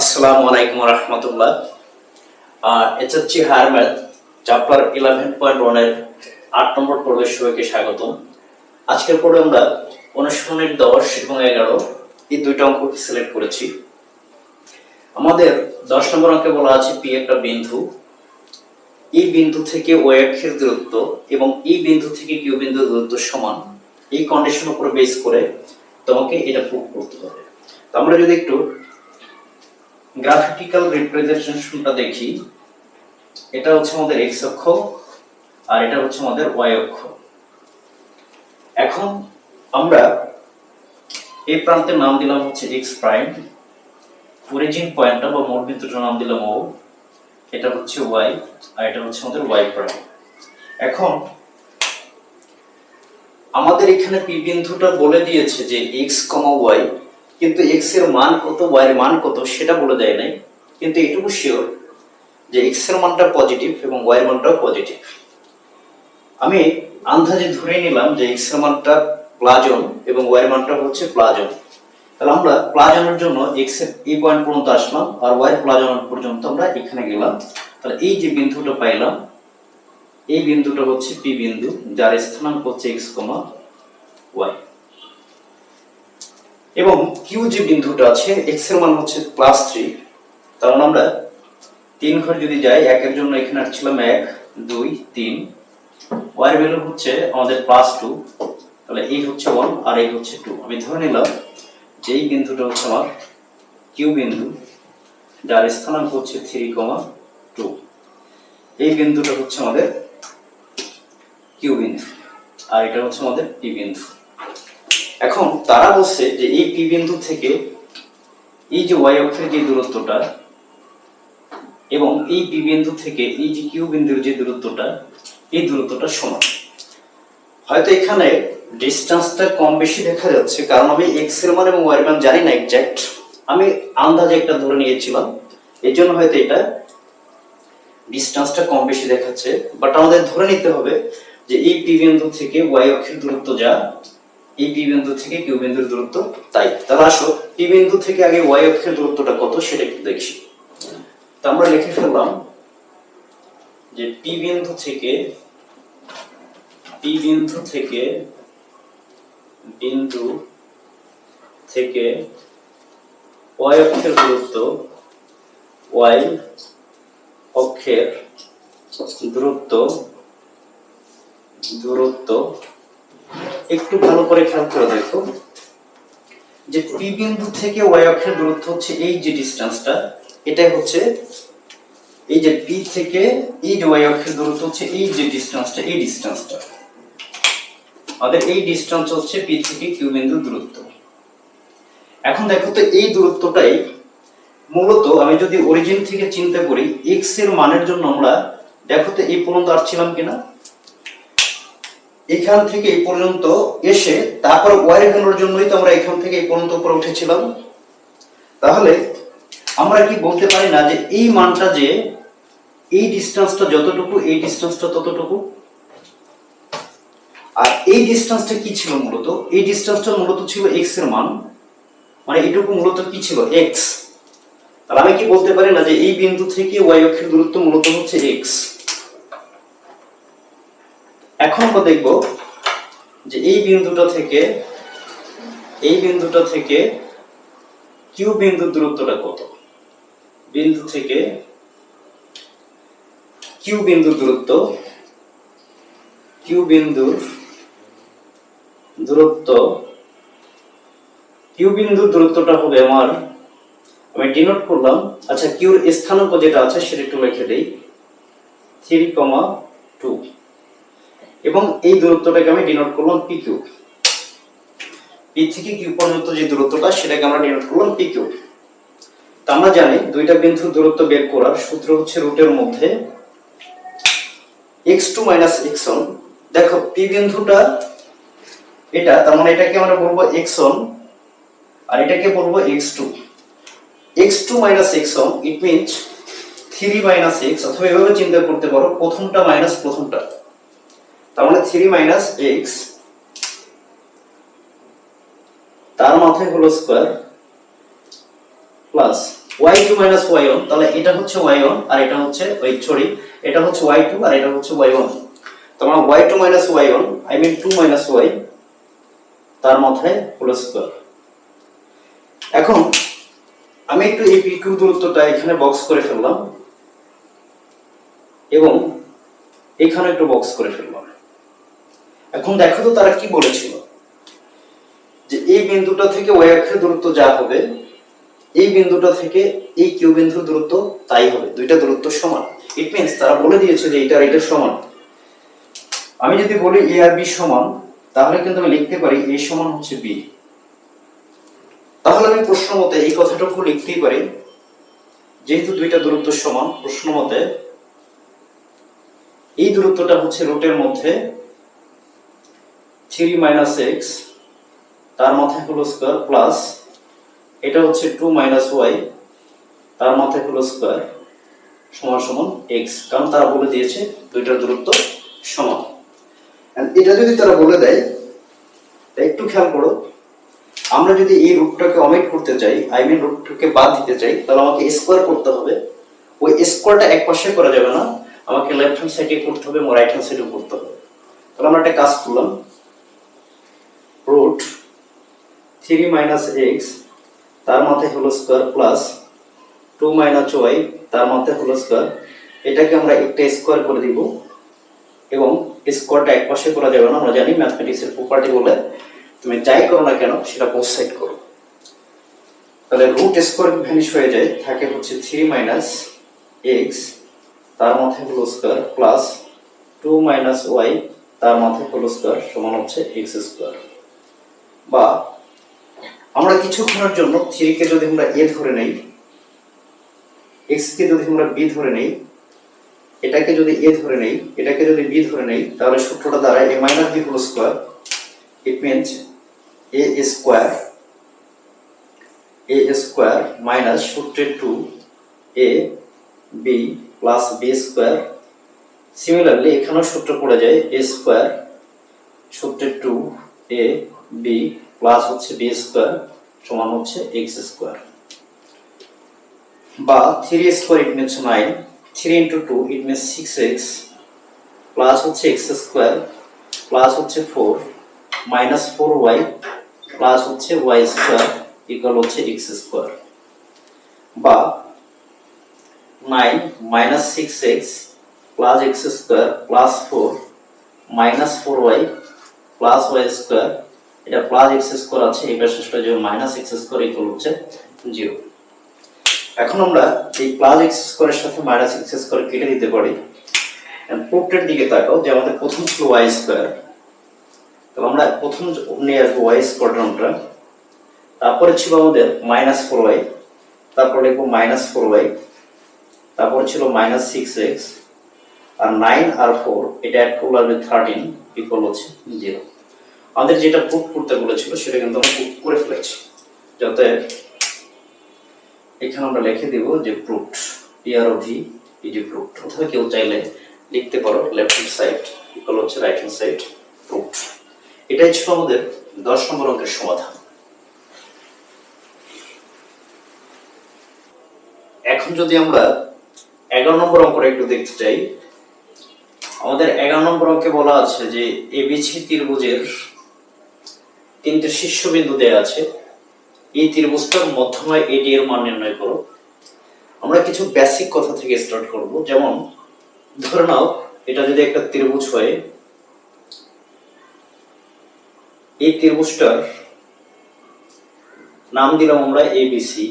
আসসালামু আলাইকুম রহমতুল্লাহ। HSC higher math, chapter eleven point ওয়ানের আট নম্বর পর্বের সবাইকে স্বাগতম। আজকের পর্বে আমরা অনুশীলনের দশ এবং এগারো এই দুইটা অঙ্ক সিলেক্ট করেছি। আমাদের দশ নম্বর অঙ্কে বলা আছে পি একটা বিন্দু। এই বিন্দু থেকে ও অক্ষের দূরত্ব এবং এই বিন্দু থেকে কিউ বিন্দুর দূরত্ব সমান। এই কন্ডিশন উপর বেস করে তোমাকে এটা প্রুভ করতে হবে। আমরা যদি একটু গ্রাফিক্যাল রিপ্রেজেন্টেশনটা দেখি। এটা হচ্ছে আমাদের এক্স অক্ষ, আর এটা হচ্ছে আমাদের ওয়াই অক্ষ। এখন আমরা এই প্রান্তের নাম দিলাম হচ্ছে এক্স প্রাইম অরিজিন পয়েন্টটা বা মোট বিন্দুটার নাম দিলাম ও এটা হচ্ছে ওয়াই আর এটা হচ্ছে আমাদের ওয়াই প্রাইম এখন আমাদের এখানে পি বিন্দুটা বলে দিয়েছে যে এক্স কমা ওয়াই কিন্তু এক্সের মান কত ওয়াই এর মান কত সেটা বলে দেয় নাই, কিন্তু এটুকু শিওর যে এক্সের মানটা পজিটিভ এবং ওয়াই এর মানটাও পজিটিভ আমি আন্দাজে ধরে নিলাম যে এক্সের মানটা প্লাজন এবং ওয়াই এর মানটা হচ্ছে প্লাজন। তাহলে আমরা প্লাজনের জন্য এক্সের এই পয়েন্ট পর্যন্ত আসলাম আর ওয়াই প্লাজন পর্যন্ত আমরা এখানে গেলাম। তাহলে এই যে বিন্দুটা পাইলাম, এই বিন্দুটা হচ্ছে পি বিন্দু, যার স্থানাঙ্ক হচ্ছে এক্স কমা ওয়াই এবং কিউ যে বিন্দুটা আছে এক্সের মান হচ্ছে প্লাস থ্রি তাহলে আমরা তিন ঘর যদি যাই, একের জন্য এখানে আসছিলাম এক, দুই, তিন ওয়াই ভ্যালু হচ্ছে আমাদের প্লাস টু তাহলে এই হচ্ছে ওয়ান আর এই হচ্ছে টু আমি ধরে নিলাম যে এই বিন্দুটা হচ্ছে আমার কিউ বিন্দু, যার স্থানাঙ্ক হচ্ছে থ্রি কমা টু এই বিন্দুটা হচ্ছে আমাদের কিউ বিন্দু, আর এটা হচ্ছে আমাদের পি বিন্দু। এখন তারা বলছে যে এই পি বিন্দু থেকে এই যে ওয়াই অক্ষের যে দূরত্বটা এবং এই পি বিন্দু থেকে এই যে কিউ বিন্দুর যে দূরত্বটা, এই দূরত্বটা সমান। হয়তো এখানে ডিস্টেন্সটা কম বেশি দেখা যাচ্ছে, কারণ আমি এক্সের মান এবং ওয়াই মান জানি না এক্সাক্ট আমি আন্দাজে একটা ধরে নিয়েছিলাম এর জন্য হয়তো এটা ডিস্টেন্সটা কম বেশি দেখাচ্ছে। বাট আমাদের ধরে নিতে হবে যে এই পি বিন্দু থেকে ওয়াই অক্ষের দূরত্ব যা এই পি বিন্দু থেকে কিউ বিন্দুর দূরত্ব তাই। তাহলে আসো, পি বিন্দু থেকে আগে ওয়াই অক্ষের দূরত্বটা কত সেটা একটু দেখি। তো আমরা লিখে ফেললাম যে পি বিন্দু থেকে, পি বিন্দু থেকে বিন্দু থেকে ওয়াই অক্ষের দূরত্ব ওয়াই অক্ষের দূরত্ব দূরত্ব একটু ভালো করে খেয়াল করে দেখো যে পি বিন্দু থেকে ওয়াই অক্ষের দূরত্ব হচ্ছে এই যে ডিসটেন্সটা এটাই হচ্ছে এই যে পি থেকে এই যে ওয়াই অক্ষের দূরত্ব হচ্ছে এই যে ডিসটেন্সটা এই ডিসটেন্সটা আমাদের এই ডিসটেন্স হচ্ছে পি থেকে কিউ বিন্দুর দূরত্ব। এখন দেখো তো এই দূরত্বটাই মূলত আমি যদি অরিজিন থেকে চিন্তা করি এক্সের মানের জন্য আমরা, দেখো তো এই পর্যন্ত আসছিলাম কিনা? এখান থেকে এই পর্যন্ত এসে তারপর ওয়াই ভ্যালুর জন্যই তো আমরা এখান থেকে এই পর্যন্ত উপরে উঠেছিলাম। তাহলে আমরা কি বলতে পারি না যে এই মানটা যে এই ডিস্টেন্সটা যতটুকু, এই ডিস্টেন্সটা ততটুকু? আর এই ডিস্টেন্সটা কি ছিল মূলত? এই ডিস্টেন্সটা মূলত ছিল এক্সের মান। মানে এটুকু মূলত কি ছিল? এক্স তাহলে আমি কি বলতে পারি না যে এই বিন্দু থেকে ওয়াই অক্ষের দূরত্ব মূলত হচ্ছে এক্স এখন দেখব যে এই বিন্দুটা থেকে, এই বিন্দুটা থেকে কিউ বিন্দুর দূরত্বটা কত? বিন্দু থেকে কিউ বিন্দুর দূরত্ব কিউ বিন্দুর দূরত্ব কিউ বিন্দুর দূরত্বটা হবে আমার, আমি ডিনোট করলাম। আচ্ছা কিউর স্থানাঙ্ক যেটা আছে সেটা একটু লিখে দেই। থ্রি কমা টু এবং এই দূরত্বটাকে আমি ডিনোট করলাম পি কিউ পি থেকে কিউ পর্যন্ত যে দূরত্বটা, সেটাকে আমরা ডিনোট করলাম পি কিউ তা আমরা জানি দুইটা বিন্দুর দূরত্ব বের করার সূত্র হচ্ছে রুটের মধ্যে X two minus X one দেখো পি বিন্দুটা এটা, তার মানে এটাকে আমরা বলব এক্স ওয়ান আর এটাকে বলব X two X two minus X one it means three minus X অথবা এভাবে চিন্তা করতে পারো, প্রথমটা মাইনাস প্রথমটা। তার মানে থ্রি মাইনাস এক্স তার মাথায় হলো square plus Y two minus Y one, তাহলে এটা হচ্ছে ওয়াই ওয়ান আর এটা হচ্ছে ওই সরি, এটা হচ্ছে ওয়াই টু আর এটা হচ্ছে ওয়াই ওয়ান। তোমার Y two minus Y one, I mean two minus Y, তার মাথায় হোল স্কোয়ার। এখন আমি একটু এই পিকিউ দূরত্বটা এখানে বক্স করে ফেললাম এবং এখানে একটু বক্স করে ফেললাম। এখন দেখো তো তারা কি বলেছিল। যে এই বিন্দুটা থেকে ওয়াই অক্ষের দূরত্ব যা হবে, এই বিন্দুটা থেকে এই কিউ বিন্দুর দূরত্ব তাই হবে। দুইটা দূরত্ব সমান। ইট মিনস তারা বলে দিয়েছে যে এটা এটা সমান। আমি যদি বলি এ আর বি সমান, তাহলে কিন্তু আমি লিখতে পারি এ সমান হচ্ছে বি তাহলে আমি প্রশ্ন মতে এই কথাটুকু লিখতেই পারি, যেহেতু দুইটা দূরত্ব সমান, প্রশ্ন মতে এই দূরত্বটা হচ্ছে রুটের মধ্যে থ্রি মাইনাস এক্স, তার মাথায় হলো স্কোয়ার প্লাস, এটা হচ্ছে টু মাইনাস ওয়াই, তার মাথায় হলো স্কোয়ার সমান সমান এক্স, কারণ তারা বলে দিয়েছে দুইটার দূরত্ব সমান। এটা যদি তারা বলে দেয় একটু খেয়াল করো, আমরা যদি এই রুটটাকে অমিট করতে চাই আই মিন রুটটাকে বাদ দিতে চাই, তাহলে আমাকে স্কোয়ার করতে হবে। ওই স্কোয়ারটা এক পাশে করা যাবে না, আমাকে লেফট হ্যান্ড সাইডে করতে হবে রাইট হ্যান্ড সাইডে করতে হবে। তাহলে আমরা একটা কাজ করলাম রুট থ্রি মাইনাস এক্স, তার মাথায় হলো square plus two minus Y, তার মাথায় হলো স্কোয়ার। এটাকে আমরা একটা স্কোয়ার করে দিব এবং স্কোয়ারটা এক পাশে করা যাবে না, আমরা জানি ম্যাথমেটিক্সের প্রপার্টি বলে। তুমি যাই করো না কেন, সেটা বোথ করো। তাহলে রুট স্কোয়ার ভ্যানিশ হয়ে যায়, থাকে হচ্ছে থ্রি মাইনাস এক্স, তার মাথায় হলো square plus two minus Y, তার মাথায় হলো স্কোয়ার সমান হচ্ছে এক্স স্কোয়ার। বা আমরা কিছুক্ষণের জন্য থ্রিকে যদি আমরা এ ধরে নেই এক্স কে যদি আমরা বি ধরে নেই, এটাকে যদি এ ধরে নেই, এটাকে যদি বি ধরে নেই, তাহলে সূত্রটা দাঁড়ায় A minus B whole square it means A square A square minus সূত্রের two A B plus B square similarly এখানেও সূত্র পড়ে যায় এ স্কোয়ার সূত্রের টু এ বি প্লাস হচ্ছে বি স্কোয়ার সমান হচ্ছে এক্স স্কোয়ার। বা three square it means nine three into two it means six X plus হচ্ছে এক্স স্কোয়ার প্লাস হচ্ছে four minus four Y plus হচ্ছে Y square equal হচ্ছে X square. বা nine minus six X plus X square plus four minus four Y plus Y square এটা plus X square আছে এই পাশে যে minus X square equal হচ্ছে zero এখন আমরা এই প্লাস এক্স স্কোয়ারের সাথে মাইনাস এক্স স্কোয়ার কেটে দিতে পারি। প্রুফটের দিকে তাকাও, যে আমাদের প্রথম ছিল ওয়াই স্কোয়ার তো আমরা প্রথম নিয়ে আসব ওয়াই স্কোয়াড্রনটা তারপরে ছিল আমাদের মাইনাস ফোর ওয়াই তারপর লিখব মাইনাস ফোর ওয়াই তারপর ছিল মাইনাস সিক্স এক্স আর নাইন আর ফোর এটা অ্যাড করলে থার্টিন ইকুয়াল হচ্ছে জিরো আমাদের যেটা প্রুফ করতে বলেছিল সেটা কিন্তু আমরা প্রুফ করে ফেলেছি। যাতে এখানে আমরা লিখে দেব যে proved PR O V is a proved অথবা কেউ চাইলে লিখতে পারো লেফট হ্যান্ড সাইড ইকুয়াল হচ্ছে রাইট হ্যান্ড সাইড প্রুফড এটাই ছিল আমাদের দশ নম্বর অঙ্কের সমাধান। এখন যদি আমরা এগারো নম্বর অঙ্কটা একটু দেখতে চাই, আমাদের এগারো নম্বর অঙ্কে বলা আছে যে এবিসি ত্রিভুজের তিনটে শীর্ষবিন্দু দেয়া আছে। এই ত্রিভুজটার মধ্যময় এডি এর মান নির্ণয় করো। আমরা কিছু বেসিক কথা থেকে স্টার্ট করব। যেমন, ধরে নাও, এটা যদি একটা ত্রিভুজ হয়, এই ত্রিভুজটার নাম দিলাম আমরা A B C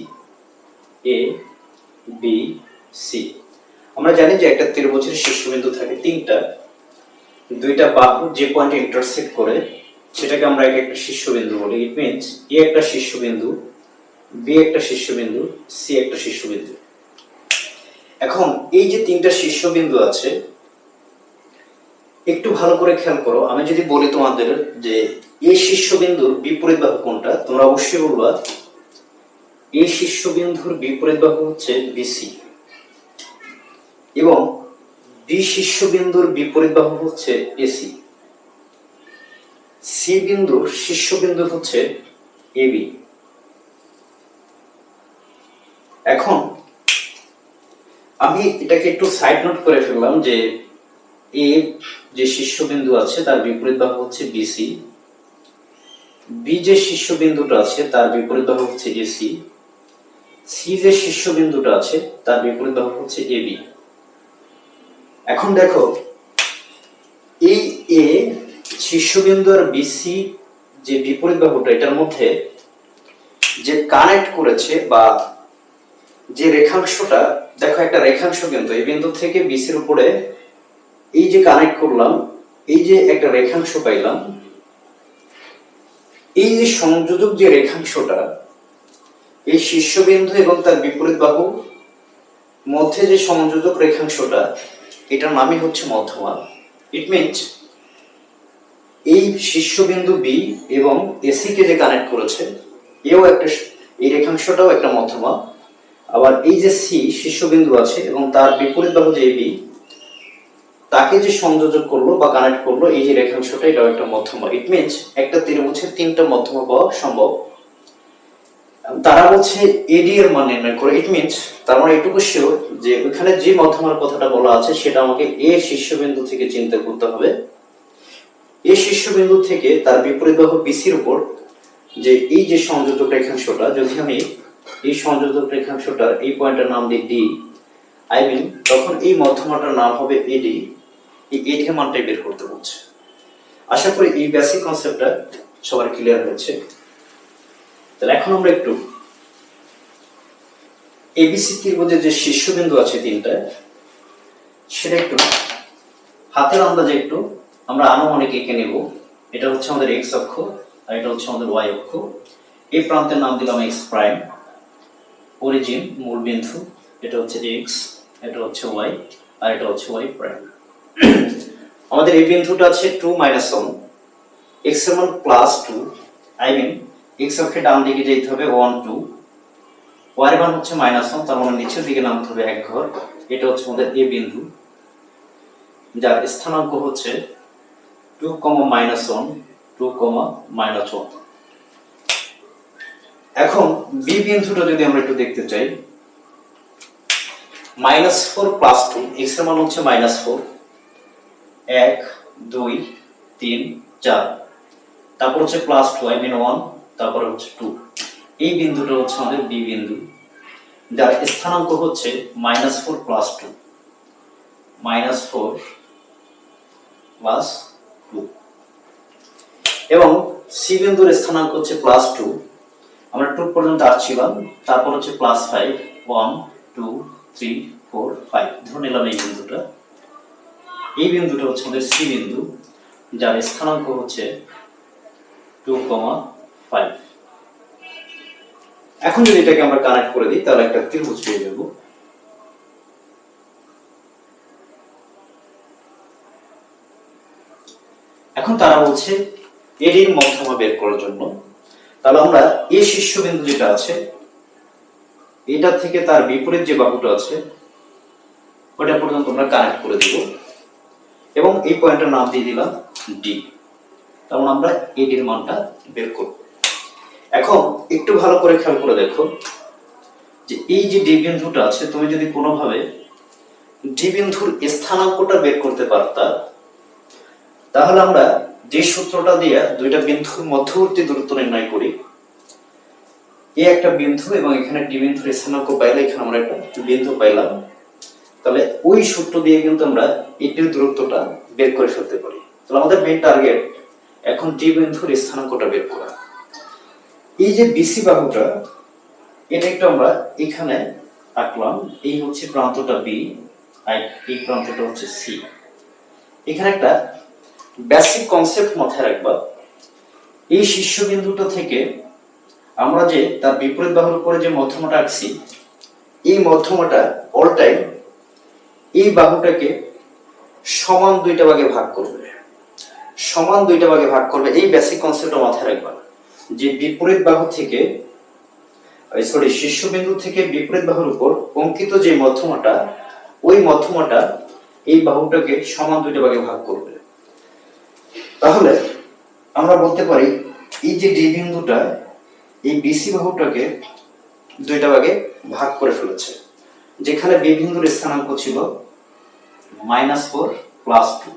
A B C আমরা জানি যে একটা ত্রিভুজের শীর্ষবিন্দু থাকে তিনটা। দুইটা বাহু যে পয়েন্টে ইন্টারসেক্ট করে সেটাকে আমরা এক একটা শীর্ষবিন্দু বলি। ইট মিনস এ একটা শীর্ষবিন্দু বি একটা শীর্ষবিন্দু সি একটা শীর্ষবিন্দু। এখন এই যে তিনটা শীর্ষবিন্দু আছে, একটু ভালো করে খেয়াল করো। আমি যদি বলি তোমাদের যে এই শীর্ষবিন্দুর বিপরীত বাহু কোনটা, তোমরা অবশ্যই বলবা এই শীর্ষবিন্দুর বিপরীত বাহু হচ্ছে বিসি এবং বি শীর্ষবিন্দুর বিপরীত বাহু হচ্ছে এসি সি বিন্দুর শীর্ষবিন্দু হচ্ছে এবি এখন আমি এটাকে একটু সাইড নোট করে ফেললাম যে এ যে শীর্ষবিন্দু আছে, তার বিপরীত বাহু হচ্ছে বিসি বি যে শীর্ষবিন্দুটা আছে, তার বিপরীত বাহু হচ্ছে এসি সি যে শীর্ষবিন্দুটা আছে, তার বিপরীত বাহু হচ্ছে এবি এখন দেখো শীর্ষবিন্দু আর বিসি যে বিপরীত বাহুটা, এটার মধ্যে যে কানেক্ট করেছে বা যে রেখাংশটা, দেখো একটা রেখাংশ কিন্তু, এই বিন্দু থেকে বিসির উপরে এই যে কানেক্ট করলাম, এই যে একটা রেখাংশ পাইলাম, এই যে সংযোজক যে রেখাংশটা, এই শীর্ষবিন্দু এবং তার বিপরীত বাহু মধ্যে যে সংযোজক রেখাংশটা, এটার নামই হচ্ছে মধ্যমা ইট মিনস এই শীর্ষবিন্দু বি এবং এসি কে যে কানেক্ট করেছে, এও একটা এই রেখাংশটাও একটা মধ্যমা। আবার এই যে সি শীর্ষবিন্দু আছে এবং তার বিপরীত বাহু যে বি তাকে যে সংযোজক করল বা কানেক্ট করল, এই যে রেখাংশটা, এটাও একটা মধ্যমা। ইট মিনস একটা ত্রিভুজের তিনটা মধ্যমা পাওয়া সম্ভব। তারা বলছে এডি এর মান নির্ণয় করে। ইট মিনস তার মানে এটুকু শিওর যে ওখানে যে মধ্যমার কথাটা বলা আছে, সেটা আমাকে এ শীর্ষবিন্দু থেকে চিন্তা করতে হবে। এই শীর্ষবিন্দু থেকে তার বিপরীত বাহু বিসির উপর যে এই যে সংযোজক রেখাংশটা, যদি আমি এই সংযোজক রেখাংশটার এই পয়েন্টের নাম দিই ডি আই মিন তখন এই মধ্যমাটার নাম হবে এডি এই এডি মানটাই বের করতে বলছে আশা করি এই বেসিক কনসেপ্টটা সবার ক্লিয়ার হয়েছে। তাহলে এখন আমরা একটু এবিসি ত্রিভুজের যে শীর্ষবিন্দু আছে তিনটা সেটা একটু হাতের আন্দাজে একটু আমরা আনুমানিক এঁকে নেব। এটা হচ্ছে আমাদের এক্স অক্ষ আর এটা হচ্ছে আমাদের ওয়াই অক্ষ। এই প্রান্তের নাম দিলাম এক্স প্রাইম অরিজিন মূল বিন্দু, এটা হচ্ছে এক্স এটা হচ্ছে ওয়াই আর এটা হচ্ছে ওয়াই প্রাইম আমাদের এই বিন্দুটা আছে টু মাইনাস ওয়ান এক্সের মান plus two I mean X অক্ষে ডান দিকে যেতে হবে ওয়ান টু ওয়াই মান হচ্ছে মাইনাস ওয়ান তার মানে নিচের দিকে নামতে হবে এক ঘর। এটা হচ্ছে আমাদের এ বিন্দু। যার স্থানাঙ্ক হচ্ছে two comma minus one two comma minus one এখন বি বিন্দুটা যদি আমরা একটু দেখতে চাই মাইনাস ফোর প্লাস টু এক্সের মান হচ্ছে মাইনাস ফোর এক, দুই, তিন, চার। তারপর হচ্ছে plus two I mean one তারপরে হচ্ছে টু এই বিন্দুটা হচ্ছে আমাদের বি বিন্দু, যার স্থানাঙ্ক হচ্ছে minus four plus two minus four plus এবং সি বিন্দুর স্থানাঙ্ক হচ্ছে প্লাস টু আমরা টু পর্যন্ত আসছিলাম তারপর হচ্ছে plus five one two three four five ধরে নিলাম এই বিন্দুটা। এই বিন্দুটা হচ্ছে আমাদের সি বিন্দু, যার স্থানাঙ্ক হচ্ছে টু কমা ফাইভ এখন যদি এটাকে আমরা কানেক্ট করে দিই, তাহলে একটা ত্রিভুজ পেয়ে যাব। এখন তারা বলছে এডির মধ্যমা বের করার জন্য। তাহলে আমরা এই শীর্ষবিন্দু যেটা আছে, এটা থেকে তার বিপরীত যে বাহুটা আছে, ওটা পর্যন্ত আমরা কানেক্ট করে দিব। এবং এই পয়েন্টের নাম দিয়ে দিলাম ডি তখন আমরা এডির মানটা বের করব। এখন একটু ভালো করে খেয়াল করে দেখো যে এই যে ডি বিন্দুটা আছে, তুমি যদি কোনোভাবে ডি বিন্দুর স্থানাঙ্কটা বের করতে পারতা তাহলে আমরা যে সূত্রটা দিয়ে দুইটা বিন্দুর মধ্যবর্তী দূরত্ব নির্ণয় করি এই একটা বিন্দু এবং এখানে ডি বিন্দুর স্থানাঙ্ক পাইলে এখানে আমরা একটা বিন্দু পাইলাম। তাহলে ওই সূত্র দিয়ে কিন্তু আমরা এটির দূরত্বটা বের করে ফেলতে পারি। তাহলে আমাদের মেন টার্গেট এখন ডি বিন্দুর স্থানাঙ্কটা বের করা। এই যে বিসি বাহুটা, এটা একটু আমরা এখানে আঁকলাম। এই হচ্ছে প্রান্তটা বি আর এই প্রান্তটা হচ্ছে সি এখানে একটা বেসিক কনসেপ্ট মাথায় রাখবা। এই শীর্ষবিন্দুটা থেকে আমরা যে তার বিপরীত বাহুর উপরে যে মধ্যমাটা আঁকছি, এই মধ্যমাটা অল টাইম এই বাহুটাকে সমান দুইটা ভাগে ভাগ করবে। সমান দুইটা ভাগে ভাগ করবে, এই বেসিক কনসেপ্টটা মাথায় রাখবা। যে বিপরীত বাহু থেকে সরি শীর্ষবিন্দু থেকে বিপরীত বাহুর উপর অঙ্কিত যে মধ্যমাটা, ওই মধ্যমাটা এই বাহুটাকে সমান দুইটা ভাগে ভাগ করবে। তাহলে আমরা বলতে পারি, এই যে ডি বিন্দুটা, এই বিসি বাহুটাকে দুইটা ভাগে ভাগ করে ফেলেছে। যেখানে বি বিন্দুর স্থানাঙ্ক ছিল মাইনাস ফোর প্লাস টু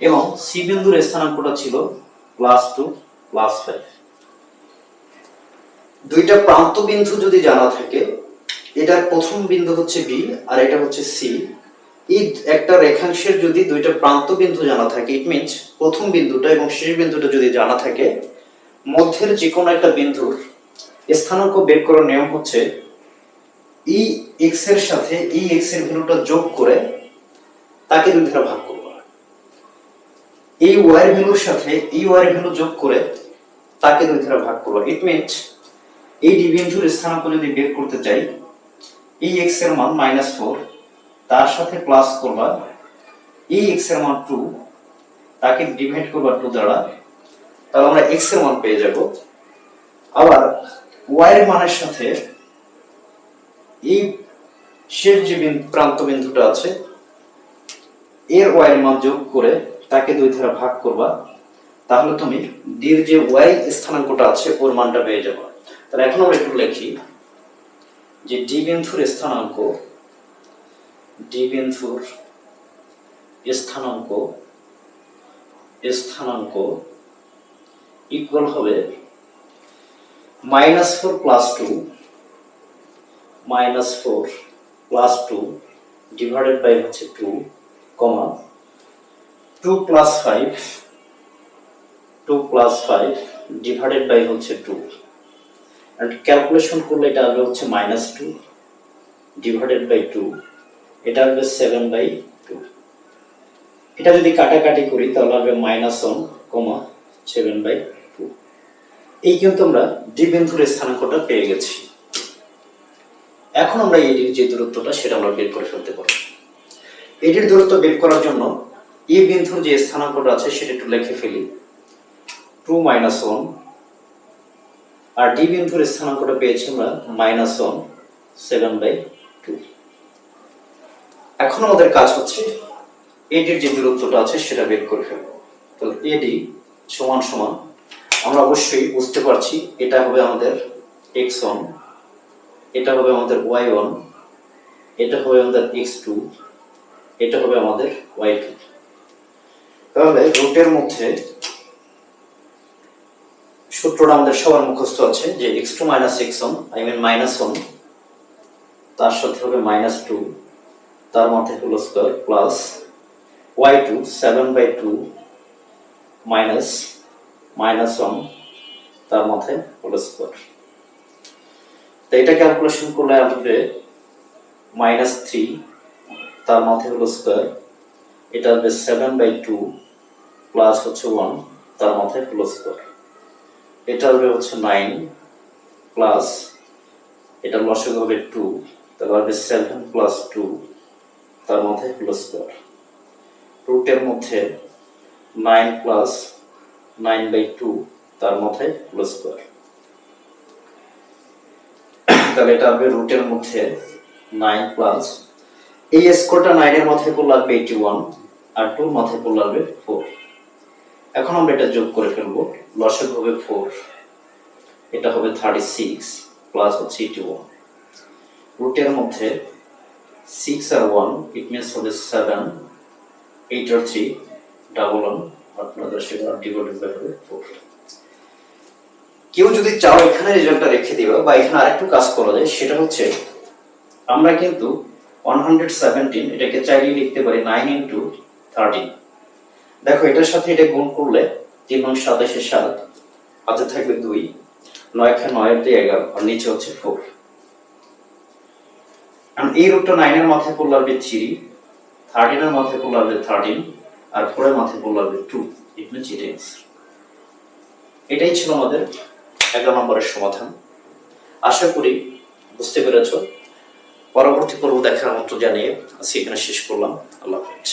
এবং সি বিন্দুর স্থানাঙ্কটা ছিল প্লাস টু প্লাস ফাইভ দুইটা প্রান্ত বিন্দু যদি জানা থাকে, এটার প্রথম বিন্দু হচ্ছে বি আর এটা হচ্ছে সি একটা রেখাংশের যদি দুইটা প্রান্ত বিন্দু জানা থাকে ইট মিনস প্রথম বিন্দুটা এবং শেষ বিন্দুটা যদি জানা থাকে, মধ্যের যে কোনো একটা বিন্দুর স্থানাঙ্ক বের করার নিয়ম হচ্ছে ই এক্সের সাথে ই এক্সের ভ্যালুটা যোগ করে তাকে দুই ধারা ভাগ করব। এই ওয়াই ভ্যালুর সাথে এই ওয়াই এর ভ্যালু যোগ করে তাকে দুই ধারা ভাগ করব। ইট মিনস এই ডি বিন্দুর স্থানাঙ্ক যদি বের করতে চাই এই এক্সের মান মাইনাস ফোর তার সাথে প্লাস করবা। এই এক্সের মান টু তাকে ডিভাইড করবা টু দ্বারা, তাহলে আমরা এক্সের মান পেয়ে যাব। আবার ওয়াই এর মানের সাথে এই শেষ যে প্রান্ত বিন্দুটা আছে, এর ওয়াই এর মান যোগ করে তাকে দুই ধারা ভাগ করবা, তাহলে তুমি ডির যে ওয়াই স্থানাঙ্কটা আছে, ওর মানটা পেয়ে যাবে। তাহলে এখন আমরা একটু লিখি যে ডি বিন্দুর স্থানাঙ্ক ডি বিন্দুর স্থানাঙ্ক স্থানাঙ্ক ইকুয়াল হবে minus four plus two minus four plus two divided by হচ্ছে two comma two plus five two plus five divided by হচ্ছে টু অ্যান্ড ক্যালকুলেশন করলে এটা আসবে হচ্ছে minus two divided by two এটা আসবে সেভেন বাই টু এটা যদি কাটাকাটি করি, তাহলে আসবে minus one comma seven by two এই কিন্তু আমরা ডি বিন্দুর স্থানাঙ্কটা পেয়ে গেছি। এখন আমরা এডির যে দূরত্বটা, সেটা আমরা বের করে ফেলতে পারব। এডির দূরত্ব বের করার জন্য এই বিন্দুর যে স্থানাঙ্কটা আছে, সেটা একটু লিখে ফেলি। টু মাইনাস ওয়ান আর ডি বিন্দুর স্থানাঙ্কটা পেয়েছি আমরা minus one seven by two এখন আমাদের কাজ হচ্ছে এডির যে দূরত্বটা আছে সেটা বের করে ফেলব। তাহলে এডি সমান সমান, আমরা অবশ্যই বুঝতে পারছি এটা হবে আমাদের এক্স ওয়ান এটা হবে আমাদের ওয়াই ওয়ান এটা হবে আমাদের এক্স টু এটা হবে আমাদের ওয়াই টু তাহলে রুটের মধ্যে সূত্রটা আমাদের সবার মুখস্থ আছে যে X two minus X one I mean minus one তার সাথে হবে মাইনাস টু তার মধ্যে হলো square plus Y two seven by two minus minus one তার মধ্যে হলো স্কোয়ার তো এটা ক্যালকুলেশন করলে আসবে মাইনাস থ্রি তার মধ্যে হলো স্কোয়ার এটা আসবে সেভেন বাই টু প্লাস হচ্ছে ওয়ান তার মধ্যে হলো স্কোয়ার এটা আসবে হচ্ছে নাইন প্লাস এটা লসক হবে টু তাহলে আসবে সেভেন প্লাস টু তার মধ্যে হলো স্কোয়ার রুটের মধ্যে nine plus nine by two তার মধ্যে হলো স্কোয়ার তাহলে এটা হবে রুটের মধ্যে নাইন প্লাস এই স্কোরটা নাইনের মধ্যে করলে লাগবে এইটি ওয়ান আর টুর মধ্যে করলে লাগবে ফোর এখন আমরা এটা যোগ করে ফেলব লসক হবে ফোর এটা হবে থার্টি সিক্স প্লাস হচ্ছে এইটি ওয়ান রুটের মধ্যে সিক্স আর ওয়ান ইট মিনস হবে সেভেন এইট আর থ্রি ডাবল ওয়ান আপনাদের সেটা ডিভাইডেড বাই হবে ফোর কেউ যদি চাও এখানে রেজাল্টটা রেখে দিবা বা এখানে আরেকটু কাজ করা যায়, সেটা হচ্ছে আমরা কিন্তু ওয়ান হান্ড্রেড সেভেন্টিন এটাকে চাইলেই লিখতে পারি নাইন ইন্টু থার্টিন দেখো, এটার সাথে এটা গুণ করলে তিন নং সাতাশে সাত, হাতে থাকবে দুই নয় খা নয় দিয়ে এগারো, আর নিচে হচ্ছে ফোর এই রোগটা নাইনের মাথায় পড়লে আসবে থ্রি থার্টিনের মাথায় পড়লে আসবে থার্টিন আর ফোরের মাথায় পড়লে আসবে টু ইট মিনস ইট এটাই ছিল আমাদের এগারো নম্বরের সমাধান। আশা করি বুঝতে পেরেছ। পরবর্তী পর্ব দেখার মতো জানিয়ে আজকে এখানে শেষ করলাম। আল্লাহ হাফিজ।